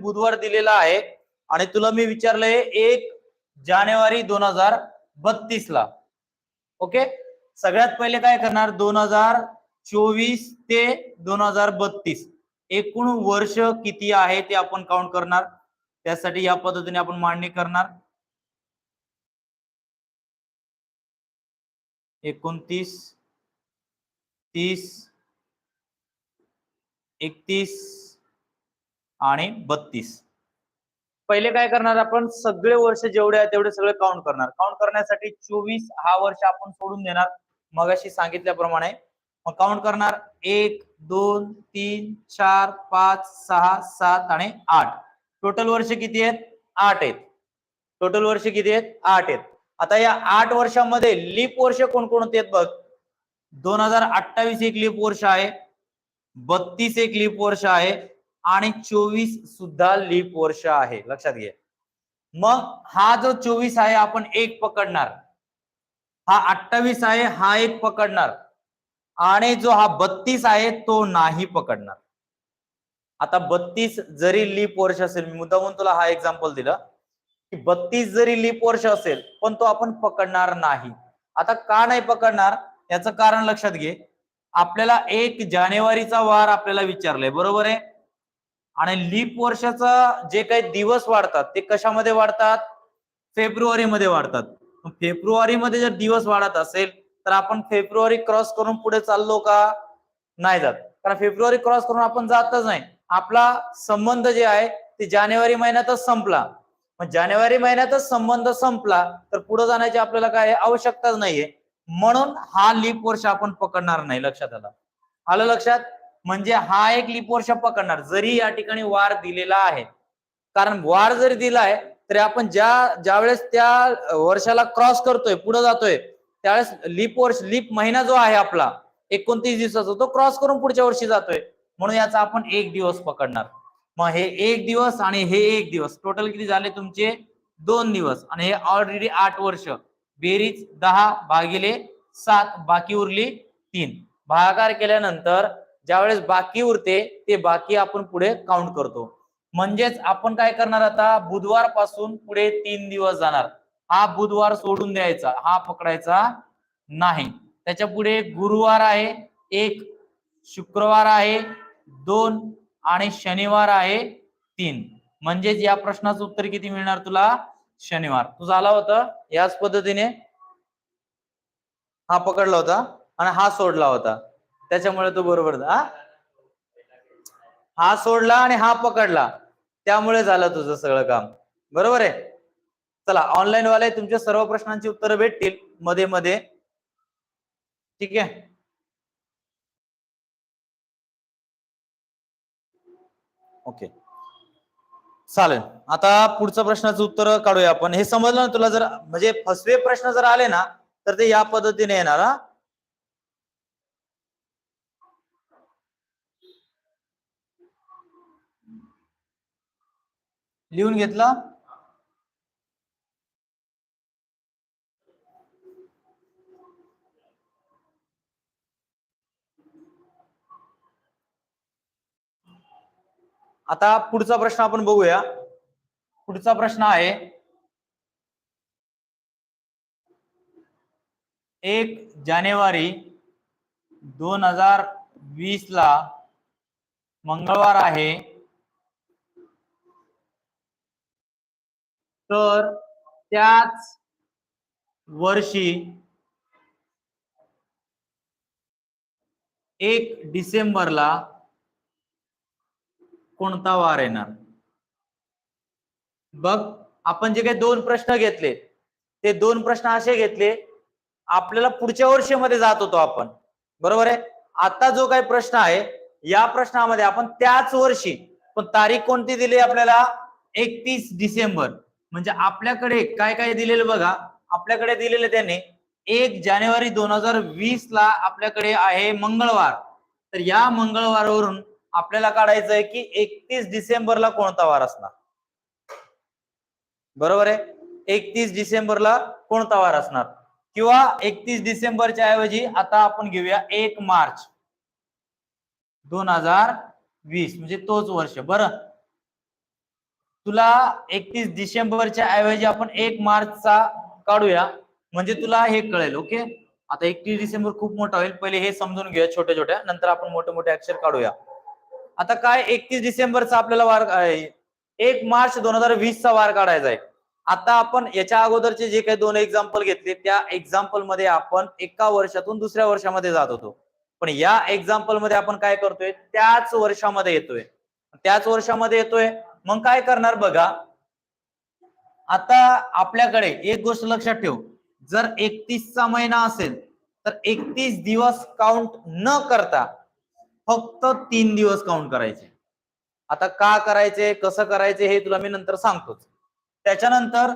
बुधवार दिलेला आहे. आणि तुला मी विचारलंय एक जानेवारी दोन हजार बत्तीस ला ओके? सगळ्यात पहिले काय करणार? दोन हजार चोवीस ते दोन हजार बत्तीस. एकूण वर्ष किती आहे ते आपण काउंट करणार? त्यासाठी या पद्धतीने आपण मांडणी करणार. एकोणतीस तीस एकतीस आणि बत्तीस. पहिले काय करणार आपण? सगळे वर्ष जेवढे आहेत तेवढे सगळे काउंट करणार. काउंट करण्यासाठी चोवीस हा वर्ष आपण सोडून देणार. मगाशी सांगितल्याप्रमाणे. मग काउंट करणार एक दोन तीन चार पाच सहा सात आणि आठ. टोटल वर्ष किती आहेत? आठ आहेत. टोटल वर्ष किती आहेत? आठ आहेत. आता या आठ वर्षामध्ये लीप वर्ष कोणकोणते आहेत बघ? दोन हजार अठ्ठावीस एक लीप वर्ष आहे. बत्तीस एक लीप वर्ष आहे. आणि चोवीस सुद्धा लीप वर्ष आहे. लक्षात घे. मग हा जो चोवीस आहे आपण एक पकडणार. हा अठ्ठावीस आहे हा एक पकडणार. आणि जो हा बत्तीस आहे तो नाही पकडणार. आता बत्तीस जरी लीप वर्ष असेल मी मुद्दामून तुला हा एक्झाम्पल दिलं की बत्तीस जरी लीप वर्ष असेल पण तो आपण पकडणार नाही. आता का नाही पकडणार? याचं कारण लक्षात घे. आपल्याला एक जानेवारीचा वार आपल्याला विचारलाय बरोबर आहे? आणि लीप वर्षाचा जे काही दिवस वाढतात ते कशामध्ये वाढतात? फेब्रुवारीमध्ये वाढतात. फेब्रुवारीमध्ये जर दिवस वाढत असेल तर आपण फेब्रुवारी क्रॉस करून पुढे चाललो का? नाही जात. कारण फेब्रुवारी क्रॉस करून आपण जातच नाही. आपला संबंध जे आहे ते जानेवारी महिन्यातच संपला. मग जानेवारी महिन्यातच संबंध संपला तर पुढे जाण्याची आपल्याला काय आवश्यकताच नाहीये. म्हणून हा लीप वर्ष आपण पकडणार नाही लक्षात आला. आलं लक्षात? म्हणजे हा एक लीप वर्ष पकडणार जरी या ठिकाणी वार दिलेला आहे. कारण वार जरी दिलाय तरी आपण ज्या ज्यावेळेस त्या वर्षाला क्रॉस करतोय पुढे जातोय त्यावेळेस लीप वर्ष लीप महिना जो आहे आपला एकोणतीस दिवसाचा तो क्रॉस करून पुढच्या वर्षी जातोय. म्हणून याचा आपण एक दिवस पकडणार. मग हे एक दिवस आणि हे एक दिवस. टोटल किती झाले तुमचे? दोन दिवस. आणि हे ऑलरेडी आठ वर्ष. बेरीज दहा भागिले सात बाकी उरली तीन. भागाकार केल्यानंतर ज्यावेळेस बाकी उरते ते बाकी आपण पुढे काउंट करतो. म्हणजेच आपण काय करणार आता? बुधवारपासून पुढे तीन दिवस जाणार. हा बुधवार सोडून द्यायचा. हा पकडायचा नाही. त्याच्या पुढे गुरुवार आहे एक शुक्रवार आहे दोन आणि शनिवार आहे तीन. म्हणजेच या प्रश्नाचं उत्तर किती मिळणार तुला? शनिवार. तुझा आला होता याच पद्धतीने हा पकडला होता आणि हा सोडला होता. त्याच्यामुळे तो बरोबर हा? हा सोडला आणि हा पकडला. त्यामुळे झालं तुझं सगळं काम. बरोबर आहे? चला ऑनलाईन वाले तुमच्या सर्व प्रश्नांची उत्तरं भेटतील. मध्ये मध्ये. ठीक आहे? ओके. चालेल. आता पुढच्या प्रश्नाचं उत्तर काढूया आपण. हे समजलं ना तुला जर म्हणजे फसवे प्रश्न जर आले ना तर ते या पद्धतीने येणार हा? लिहून घेतला. आता पुढचा प्रश्न आपण बघूया. पुढचा प्रश्न आहे. एक जानेवारी दोन हजार वीस ला मंगळवार आहे. तर त्याच वर्षी एक डिसेंबरला कोणता वार येणार? बघ आपण जे काही दोन प्रश्न घेतले ते दोन प्रश्न असे घेतले आपल्याला पुढच्या वर्षीमध्ये जात होतो आपण. बरोबर आहे? आता जो काही प्रश्न आहे या प्रश्नामध्ये आपण त्याच वर्षी पण तारीख कोणती दिली आपल्याला? एकतीस डिसेंबर. म्हणजे आपल्याकडे काय काय दिलेलं बघा. आपल्याकडे दिलेले त्याने एक जानेवारी दोन हजार वीस ला आपल्याकडे आहे मंगळवार. तर या मंगळवारवरून आपल्याला काढायचं आहे की एकतीस डिसेंबरला कोणता वार असणार? बरोबर आहे? एकतीस डिसेंबरला कोणता वार असणार? किंवा एकतीस डिसेंबरच्या ऐवजी आता आपण घेऊया एक मार्च. दोन हजार वीस म्हणजे तोच वर्ष. बरं? तुला एकतीस डिसेंबरच्या ऐवजी आपण एक मार्चचा काढूया. म्हणजे तुला हे कळेल ओके? आता एकतीस डिसेंबर खूप मोठा होईल. पहिले हे समजून घेऊया छोट्या छोट्या नंतर आपण मोठे मोठे अक्षर काढूया. आता काय एकतीस डिसेंबरचा आपल्याला वार एक मार्च दोन हजार वीस चा वार काढायचा आहे. आता आपण याच्या अगोदरचे जे काही दोन एक्झाम्पल घेतले त्या एक्झाम्पलमध्ये आपण एका वर्षातून दुसऱ्या वर्षामध्ये जात होतो. पण या एक्झाम्पलमध्ये आपण काय करतोय? त्याच वर्षामध्ये येतोय. त्याच वर्षामध्ये येतोय. मग काय करणार बघा? आता आपल्याकडे एक गोष्ट लक्षात ठेव. जर एकतीसचा महिना असेल तर एकतीस दिवस काउंट न करता फक्त तीन दिवस काउंट करायचे. आता का करायचे कसं करायचे हे तुला मी नंतर सांगतोच. त्याच्यानंतर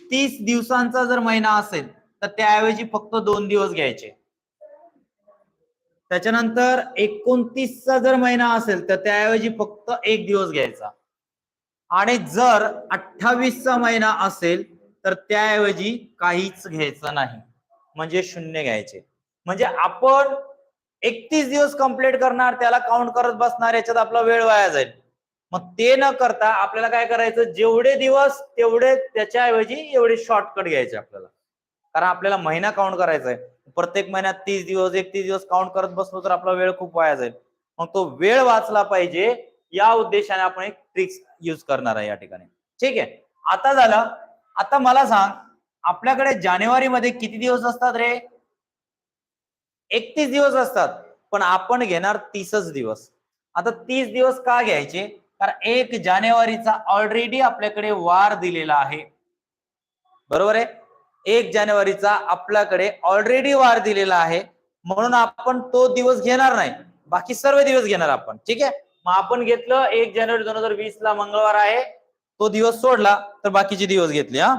तीस दिवसांचा जर महिना असेल तर त्याऐवजी फक्त दोन दिवस घ्यायचे. त्याच्यानंतर एकोणतीसचा जर महिना असेल तर त्याऐवजी फक्त एक दिवस घ्यायचा. आणि जर अठ्ठावीसचा महिना असेल तर त्याऐवजी काहीच घ्यायचं नाही. म्हणजे शून्य घ्यायचे. म्हणजे आपण एकतीस दिवस कंप्लीट करणार त्याला काउंट करत बसणार याच्यात आपला वेळ वाया जाईल. मग ते न करता आपल्याला काय करायचं जेवढे दिवस तेवढे त्याच्याऐवजी एवढे शॉर्टकट घ्यायचे आपल्याला. कारण आपल्याला महिना काउंट करायचा आहे प्रत्येक महिन्यात तीस दिवस एकतीस दिवस काउंट करत बसलो तर आपला वेळ खूप वाया जाईल. मग तो वेळ वाचला पाहिजे या उद्देशाने आपण एक ट्रिक्स युज करणार आहे या ठिकाणी. ठीक आहे? आता झालं आता मला सांग आपल्याकडे जानेवारी मध्ये किती दिवस असतात रे? एकतीस दिवस असतात पण आपण घेणार तीसच दिवस. आता तीस दिवस का घ्यायचे? कारण एक जानेवारीचा ऑलरेडी आपल्याकडे वार दिलेला आहे. बरोबर आहे? एक जानेवारीचा आपल्याकडे ऑलरेडी वार दिलेला आहे म्हणून आपण तो दिवस घेणार नाही. बाकी सर्व दिवस घेणार आपण. ठीक आहे? आपण घेतलं एक जानेवारी दोन हजार वीस ला मंगळवार आहे. तो दिवस सोडला तर बाकीचे दिवस घेतले हा?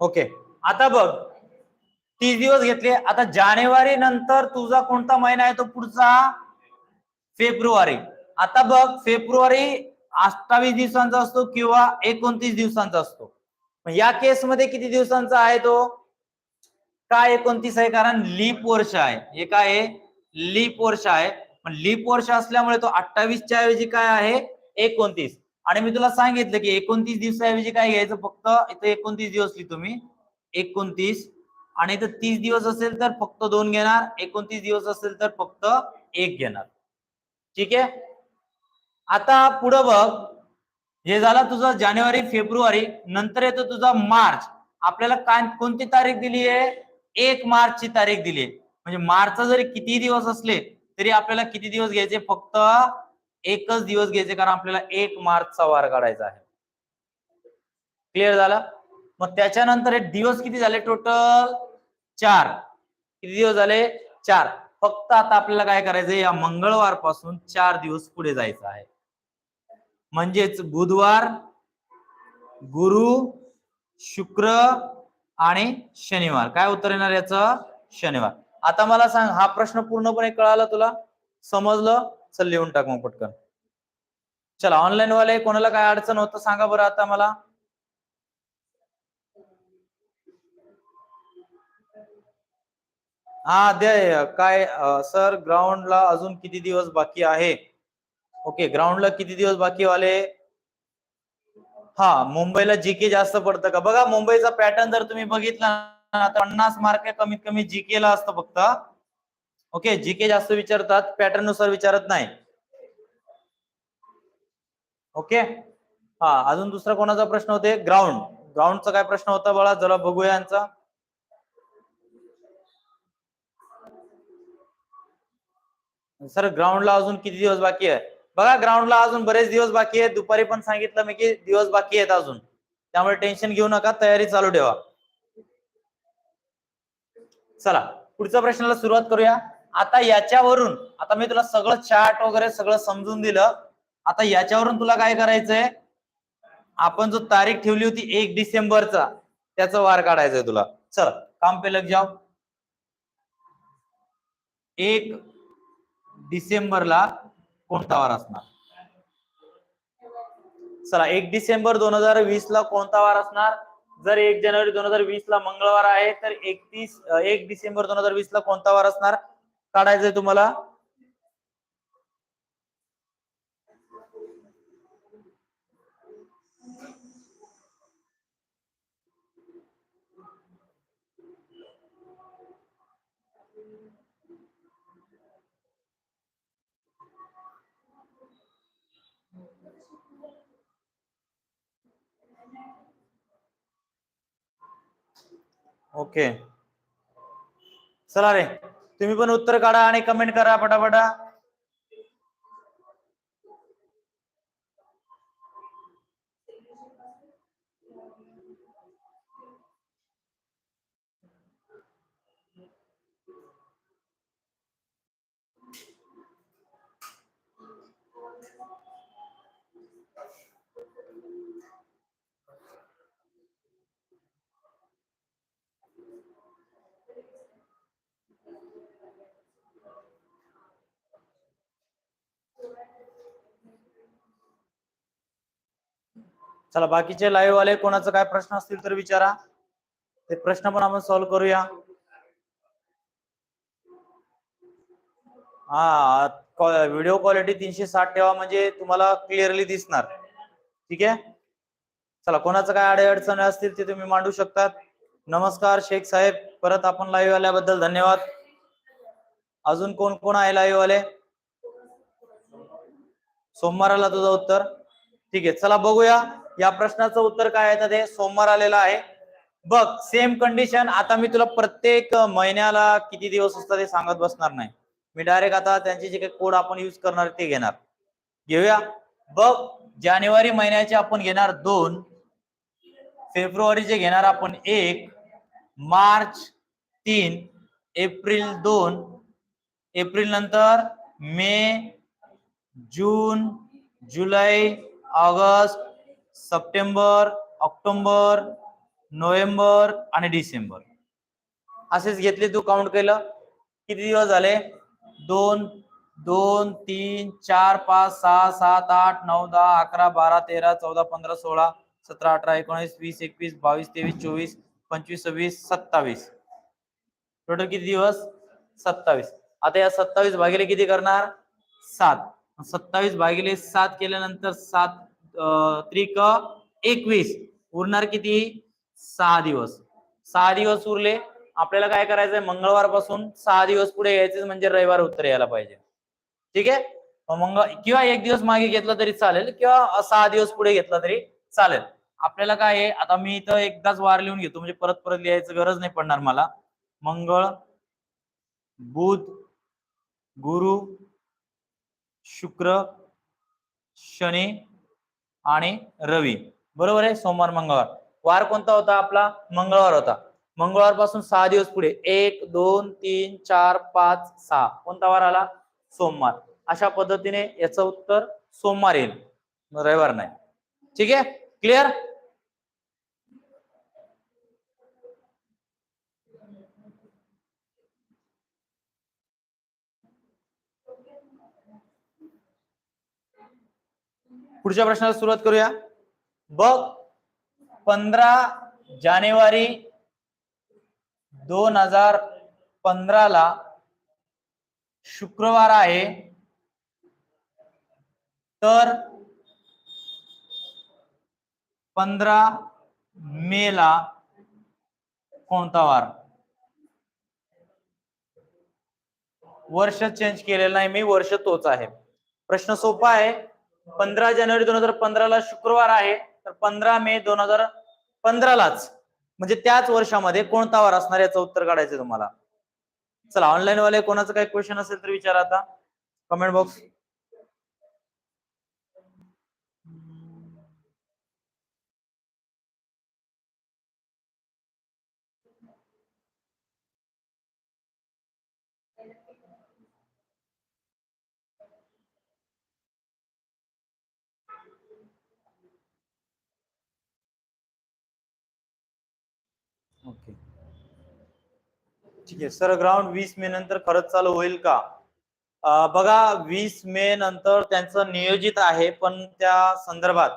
ओके आता बघ तीस दिवस घेतले आता जानेवारी नंतर तुझा कोणता महिना आहे तो पुढचा? फेब्रुवारी. आता बघ फेब्रुवारी अठ्ठावीस दिवसांचा असतो किंवा एकोणतीस दिवसांचा असतो. या केस मध्ये किती दिवसांचा आहे तो? काय एकोणतीस आहे? कारण लीप वर्ष आहे. हे काय आहे? लीप वर्ष आहे. पण लीप वर्ष असल्यामुळे तो अठ्ठावीसच्या ऐवजी काय आहे? एकोणतीस. आणि मी तुला सांगितलं की एकोणतीस दिवसाऐवजी काय घ्यायचं? फक्त इथं एकोणतीस दिवस लिहितो तुम्ही एकोणतीस. आणि इथं तीस दिवस असेल तर फक्त दोन घेणार. एकोणतीस दिवस असेल तर फक्त एक घेणार. ठीक आहे? आता पुढं बघ. हे झाला तुझा जानेवारी फेब्रुवारी. नंतर येतो तुझा मार्च. आपल्याला काय कोणती तारीख दिली आहे? एक मार्च ची तारीख दिली आहे. म्हणजे मार्च जरी किती दिवस असले तरी आपल्याला किती दिवस घ्यायचे? फक्त एकच दिवस घ्यायचे कारण आपल्याला एक मार्चचा वार काढायचा आहे. क्लिअर झालं? मग त्याच्यानंतर हे दिवस किती झाले टोटल चार. किती दिवस झाले? चार. फक्त आता आपल्याला काय करायचं या मंगळवारपासून चार दिवस पुढे जायचं आहे. म्हणजेच बुधवार गुरु शुक्र आणि शनिवार. काय उत्तर येणार याचं? शनिवार. आता मला सांग हा प्रश्न पूर्णपणे कळाला तुला? समजलं? चल लिहून टाक मग पटकन. चला ऑनलाईन वाले कोणाला काय अडचण होतं सांगा बरं आता मला. हा दे काय सर ग्राउंडला अजून किती दिवस बाकी आहे? ओके ग्राउंडला किती दिवस बाकी वाले हा मुंबईला जीके जास्त पडतं का? बघा मुंबईचा पॅटर्न जर तुम्ही बघितला ना तर पन्नास मार्क कमीत कमी जीके ला असतं फक्त. ओके जीके जास्त विचारतात पॅटर्ननुसार विचारत नाही. ओके? हा अजून दुसरा कोणाचा प्रश्न होते? ग्राउंड. ग्राउंडचा काय प्रश्न होता बघा जरा बघूया यांचा. सर ग्राउंडला अजून किती दिवस बाकी आहे? बघा ग्राउंडला अजून बरेच दिवस बाकी आहेत. दुपारी पण सांगितलं मी की दिवस बाकी आहेत अजून. त्यामुळे टेन्शन घेऊ नका तयारी चालू ठेवा. चला पुढच्या प्रश्नाला सुरुवात करूया. आता याच्यावरून आता मी तुला सगळं चार्ट वगैरे सगळं समजून दिलं. आता याच्यावरून तुला काय करायचंय? आपण जो तारीख ठेवली होती एक डिसेंबरचा त्याचा वार काढायचंय तुला. चल काम पे लग जाओ. एक डिसेंबरला कोणता वार असणार? चला एक डिसेंबर दोन हजार वीस ला कोणता वार असणार? जर एक जानेवारी दोन हजार वीस ला मंगळवार आहे तर एकतीस एक डिसेंबर दोन हजार वीस ला कोणता वार असणार? काढायचंय तुम्हाला? ओके. चला रे. तुम्ही पण उत्तर काढा आणि कमेंट करा पटापटा चला बाकीचे लाईव्ह वाले कोणाचं काय प्रश्न असतील तर विचारा. ते प्रश्न पण आपण सॉल्व्ह करूया. हा व्हिडिओ क्वालिटी तीनशे साठ ठेवा म्हणजे तुम्हाला क्लिअरली दिसणार. ठीक आहे? चला कोणाचं काय अडे अडचणी असतील ते तुम्ही मांडू शकतात. नमस्कार शेख साहेब. परत आपण लाईव्ह आल्याबद्दल धन्यवाद. अजून कोण कोण आहे लाईव्ह वाले? सोमवाराला तुझं उत्तर. ठीक आहे चला बघूया. या प्रश्नाचं उत्तर काय आहे? तर ते सोमवार आलेलं आहे. बघ सेम कंडिशन आता मी तुला प्रत्येक महिन्याला किती दिवस असतात ते सांगत बसणार नाही. मी डायरेक्ट आता त्यांचे जे काही कोड आपण युज करणार ते घेणार. घेऊया. बघ जानेवारी महिन्याचे आपण घेणार दोन. फेब्रुवारीचे घेणार आपण एक. मार्च तीन. एप्रिल दोन. एप्रिल नंतर May June July August September October November आणि डिसेंबर. असेच घेतले तू काउंट केलं. किती दिवस झाले? दोन दोन तीन चार पाच सहा सात आठ नऊ दहा अकरा बारा तेरा चौदा पंधरा सोळा सतरा अठरा एकोणीस वीस एकवीस बावीस तेवीस चोवीस पंचवीस सव्वीस सत्तावीस. टोटल किती दिवस? सत्तावीस. आता या सत्तावीस भागिले किती करणार? सात. सत्तावीस भागिले सात केल्यानंतर सात त्रिक एकवीस. उरणार किती? सहा दिवस. सहा दिवस उरले. आपल्याला काय करायचंय? मंगळवारपासून सहा दिवस पुढे यायचे म्हणजे रविवार उत्तर यायला पाहिजे. ठीक आहे? मग मंगळ किंवा एक दिवस मागे घेतला तरी चालेल किंवा सहा दिवस पुढे घेतला तरी चालेल. आपल्याला काय आहे? आता मी इथं एकदाच वार लिहून घेतो. म्हणजे परत परत लिहायचं गरज नाही पडणार मला. मंगळ बुध गुरु शुक्र शनी आणि रवी. बरोबर आहे? सोमवार मंगळवार. वार कोणता होता आपला? मंगळवार होता. मंगळवारपासून सहा दिवस पुढे. एक दोन तीन चार पाच सहा. कोणता वार आला? सोमवार. अशा पद्धतीने याचं उत्तर सोमवार येईल. रविवार नाही. ठीक आहे? क्लिअर पुढच्या प्रश्नाला सुरुवात करूया. बघ पंधरा जानेवारी दोन हजार पंधराला शुक्रवार आहे. तर पंधरा मे ला कोणता वार? वर्ष चेंज केलेलं नाही मी वर्ष तोच आहे. प्रश्न सोपा आहे. पंधरा जानेवारी दोन हजार पंधराला शुक्रवार आहे तर पंधरा मे दोन हजार पंधरालाच. म्हणजे त्याच वर्षामध्ये कोणता वार असणार याचं उत्तर काढायचं तुम्हाला. चला ऑनलाईन वाले कोणाचं काही क्वेश्चन असेल तर विचारा आता. Comment box okay. ठीक आहे सर ग्राउंड वीस मे नंतर खरंच चालू होईल का? बघा वीस मे नंतर त्यांचं नियोजित आहे पण त्या संदर्भात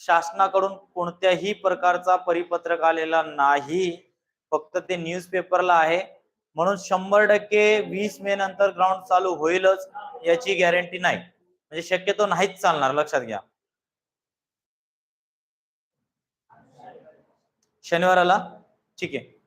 शासनाकडून कोणत्याही प्रकारचा परिपत्रक आलेला नाही. फक्त ते न्यूज पेपरला आहे. म्हणून शंभर टक्के वीस मे नंतर ग्राउंड चालू होईलच याची गॅरंटी नाही. म्हणजे शक्यतो नाहीच चालणार लक्षात घ्या. शनिवाराला ठीक आहे